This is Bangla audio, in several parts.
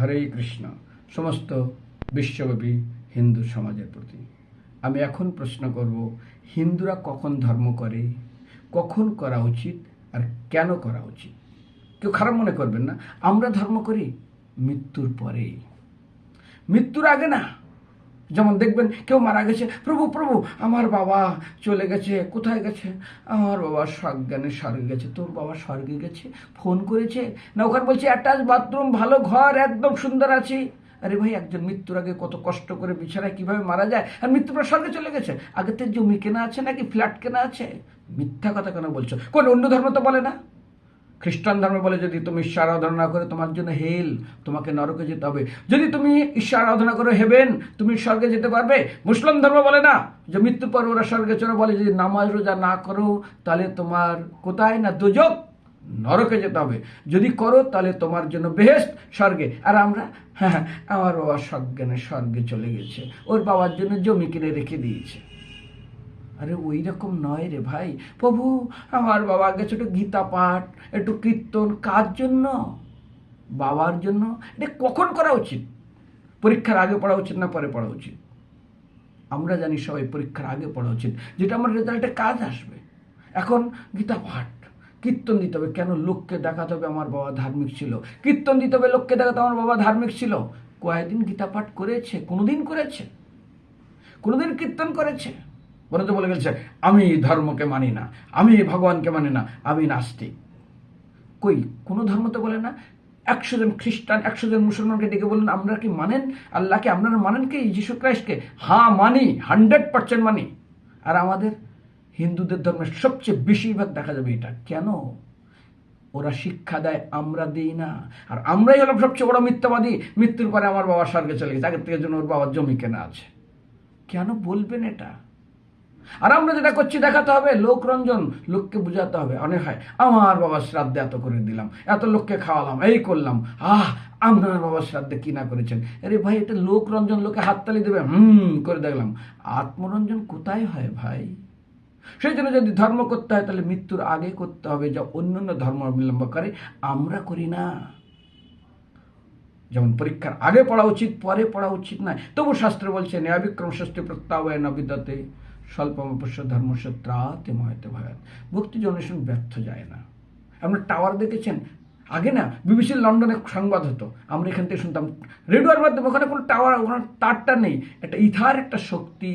হরে কৃষ্ণ, সমস্ত বিশ্বব্যাপী হিন্দু সমাজের প্রতি। আমি এখন প্রশ্ন করব, হিন্দুরা কখন ধর্ম করে? কখন করা উচিত আর কেন করা উচিত? কেউ খারাপ মনে করবেন না, আমরা ধর্ম করি মৃত্যুর পরে মৃত্যুর আগে না যেমন দেখবেন কেউ মারা গেছে, প্রভু প্রভু, আমার বাবা চলে গেছে, কোথায় গেছে? আমার বাবা স্বজ্ঞানে স্বর্গে গেছে, তোর বাবা স্বর্গে গেছে, ফোন করেছে, না, ওখানে বলছে, অ্যাটাচ বাথরুম, ভালো ঘর, একদম সুন্দর আছে। আরে ভাই, একজন মৃত্যুর আগে কত কষ্ট করে বিছানায় কীভাবে মারা যায়? আর মৃত্যুর পর স্বর্গে চলে গেছে? আগে তো জমি কেনা আছে নাকি? ফ্ল্যাট কেনা আছে? মিথ্যা কথা কেন বলছো? কোন, অন্য ধর্ম তো বলে না? খ্রিস্টান ধর্মে বলে যদি তুমি ঈশ্বর আরাধনা করে তোমার জন্য হেল তোমাকে নরকে যেতে হবে। যদি তুমি ঈশ্বর আরাধনা করে হেবেন তুমি স্বর্গে যেতে পারবে। মুসলিম ধর্ম বলে না যে মৃত্যুর পর ওরা স্বর্গে চলে বলে যদি নামাজ রোজা না করো তাহলে তোমার কোথায় না দুজক নরকে যেতে হবে। যদি করো তাহলে তোমার জন্য বেহেস্ট স্বর্গে। আর আমরা হ্যাঁ হ্যাঁ, আমার বাবা সজ্ঞানে স্বর্গে চলে গেছে। ওর বাবার জন্য জমি কিনে রেখে দিয়েছে। আরে ওই রকম নয় রে ভাই। প্রভু, আমার বাবা গেছে একটু গীতা পাঠ, একটু কীর্তন, কার জন্য? বাবার জন্য? এটা কখন করা উচিত? পরীক্ষার আগে পড়া উচিত না পরে পড়া উচিত? আমরা জানি সবাই পরীক্ষার আগে পড়া উচিত। যেটা আমার রেজাল্টে কাজ আসবে। এখন গীতা পাঠ, কীর্তন দিতে হবে। কেন? লোককে দেখাতে হবে আমার বাবা ধার্মিক ছিল। কীর্তন দিতে হবে লোককে দেখাতে আমার বাবা ধার্মিক ছিল। কয়েকদিন গীতা পাঠ করেছে? কোনোদিন করেছে? কোনোদিন কীর্তন করেছে? বরঞ্চ বলে গেছে, আমি ধর্মকে মানি না, আমি ভগবানকে মানি না, আমি নাস্তিক। কই, কোনো ধর্ম তো বলে না? একশো জন খ্রিস্টান, একশো জন মুসলমানকে ডেকে বললেন আপনারা কি মানেন? আল্লাহকে আপনারা মানেন কি? যিশু ক্রাইস্টকে হ্যাঁ মানি, হান্ড্রেড পার্সেন্ট মানি। আর আমাদের হিন্দুদের ধর্মের সবচেয়ে বেশিরভাগ দেখা যাবে এটা। কেন? ওরা শিক্ষা দেয়, আমরা দিই না। আর আমরাই হলাম সবচেয়ে বড় মিথ্যাবাদী। মৃত্যুর পরে আমার বাবা স্বর্গে চলে গেছে, আগের থেকে জন্য ওর বাবার জমি কেনা আছে। কেন বলবেন এটা? আর আমরা যেটা করছি, দেখাতে হবে লোকরঞ্জন লোককে বোঝাতে হবে অনেক হয় আমার বাবার শ্রাদ্ধে এত করে দিলাম, এত লোককে খাওয়ালাম, এই করলাম। আহ, আপনার বাবার শ্রাদ্ধে কি না করেছেন? আরে ভাই এটা লোকরঞ্জন লোকে হাততালি দেবে, হুম, করে দেখলাম। আত্মরঞ্জন কোথায় হয় ভাই? সেই জন্য যদি ধর্ম করতে হয়, তাহলে মৃত্যুর আগে করতে হবে, যা অন্য অন্য ধর্ম অবলম্বন করে, আমরা করি না। যেমন পরীক্ষার আগে পড়া উচিত, পরে পড়া উচিত নয়। তবু শাস্ত্র বলছে ন্যায়বিক্রম ষষ্ঠী প্রত্যাবয় নবিদতে স্বল্পমপস্য ধর্মসূত্রাতে ময়তে ভয়াত ভক্তি জনরেশন ব্যর্থ যায় না। আপনার টাওয়ার দেখেছেন? আগে না বিবিসি লন্ডনে সংবাদ হতো। আমরা এখান থেকে শুনতাম রেডিওর মাধ্যমে ওখানে কোনো টাওয়ার, ওখানে তারটা নেই। একটা ইথার একটা শক্তি।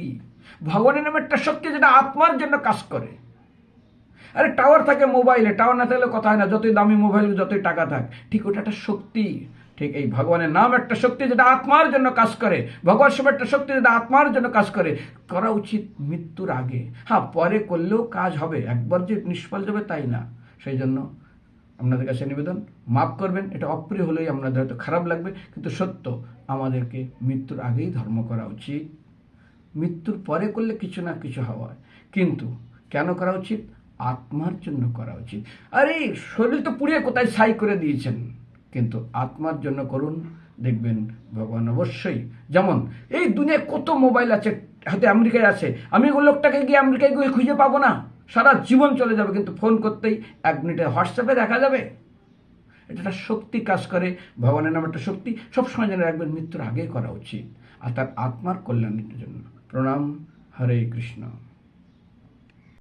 ভগবানের নামে একটা শক্তি যেটা আত্মার জন্য কাজ করে। আরে টাওয়ার থাকে মোবাইলে, টাওয়ার না থাকলে কথা হয় না। যতই দামি মোবাইল যতই টাকা থাক, ঠিক ওটা একটা শক্তি। ঠিক এই ভগবানের নাম একটা শক্তি যেটা আত্মার জন্য কাজ করে। ভগবান সব একটা শক্তি যেটা আত্মার জন্য কাজ করে। করা উচিত মৃত্যুর আগে। হ্যাঁ পরে করলেও কাজ হবে। একবার যে নিষ্ফল যাবে তাই না। সেই জন্য আপনাদের কাছে নিবেদন, মাফ করবেন, এটা অপ্রিয় হলেই আপনাদের হয়তো খারাপ লাগবে, কিন্তু সত্য, আমাদেরকে মৃত্যুর আগেই ধর্ম করা উচিত। মৃত্যুর পরে করলে কিছু না কিছু হওয়ায় কিন্তু কেন করা উচিত? আত্মার জন্য করা উচিত। আরে, শরীর তো পুড়িয়ে কোথায় ছাই করে দিয়েছেন? কিন্তু আত্মার জন্য করুন, দেখবেন ভগবান অবশ্যই। যেমন, এই দুনিয়ায় কত মোবাইল আছে হয়তো আমেরিকায় আছে। আমি ওই লোকটাকে গিয়ে আমেরিকায় গিয়ে খুঁজে পাবো না। সারা জীবন চলে যাবে, কিন্তু ফোন করতেই এক মিনিটে হোয়াটসঅ্যাপে দেখা যাবে। এটা একটা শক্তি কাজ করে, ভগবানের নাম একটা শক্তি। সবসময় যেন রাখবেন মৃত্যুর আগেই করা উচিত। আর তার আত্মার কল্যাণের জন্য। প্রণাম, হরে কৃষ্ণ।